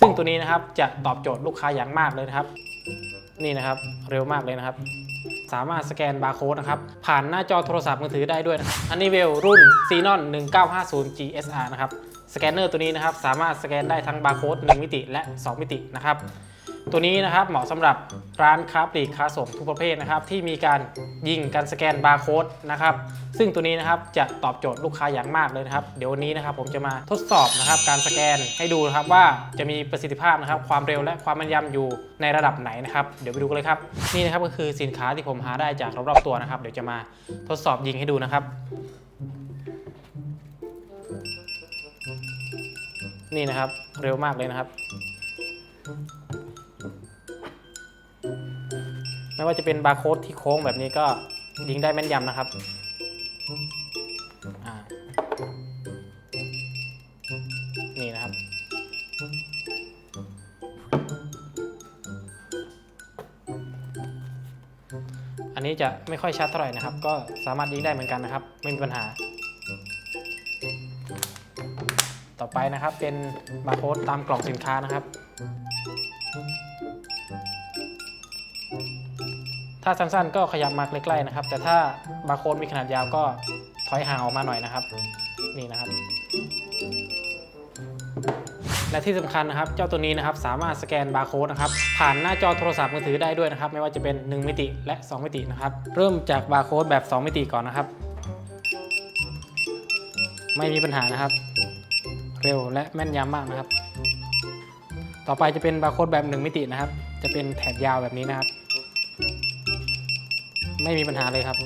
ซึ่งตัวนี้นะครับจะตอบโจทย์ลูกค้าอย่างมากเลยนะครับ นี่นะครับเร็วมากเลยนะครับ สามารถสแกนบาร์โค้ดนะครับ ผ่านหน้าจอโทรศัพท์มือถือได้ด้วยนะครับอันนี้เวลรุ่น Xenon 1950 GSR นะครับสแกนเนอร์ตัวนี้นะครับ สามารถสแกนได้ทั้งบาร์โค้ด1มิติและ 2 มิตินะครับ ตัวนี้นะครับเหมาะสำหรับร้านค้าปลีกค้าส่งทุกประเภทนะครับ ที่มีการยิงการสแกนบาร์โค้ดนะครับ ซึ่งตัวนี้นะครับจะตอบโจทย์ลูกค้าอย่างมากเลยนะครับ เดี๋ยววันนี้นะครับผมจะมาทดสอบนะครับการสแกนให้ดูนะครับว่าจะมีประสิทธิภาพนะครับ ความเร็วและความแม่นยำอยู่ในระดับไหนนะครับ เดี๋ยวไปดูกันเลยครับ นี่นะครับก็คือสินค้าที่ผมหาได้จากรอบๆตัวนะครับ เดี๋ยวจะมาทดสอบยิงให้ดูนะครับ นี่นะครับเร็วมากเลยนะครับ ไม่ว่าจะเป็นบาร์โค้ดที่โค้งแบบนี้ก็ยิงได้แม่นยำนะครับอ่านี่นะครับ อันนี้จะไม่ค่อยชัดเท่าไหร่นะครับ ก็สามารถยิงได้เหมือนกันนะครับ ไม่มีปัญหา ต่อไปนะครับเป็นบาร์โค้ดตามกล่องสินค้านะครับ ถ้าสั้นๆ ก็ขยับมาใกล้ๆนะครับ แต่ถ้าบาร์โค้ดมีขนาดยาวก็ถอยห่างออกมาหน่อยนะครับ นี่นะครับ และที่สำคัญนะครับ เจ้าตัวนี้นะครับ สามารถสแกนบาร์โค้ดนะครับ ผ่านหน้าจอโทรศัพท์มือถือได้ด้วยนะครับ ไม่ว่าจะเป็น 1 มิติและ 2 มิตินะครับ เริ่มจากบาร์โค้ดแบบ 2 มิติก่อนนะครับ ไม่มีปัญหานะครับ เร็วและแม่นยำมากนะครับ ต่อไปจะเป็นบาร์โค้ดแบบ 1 มิตินะครับ จะเป็นแถบยาวแบบนี้นะครับ ไม่มีปัญหาเลยครับ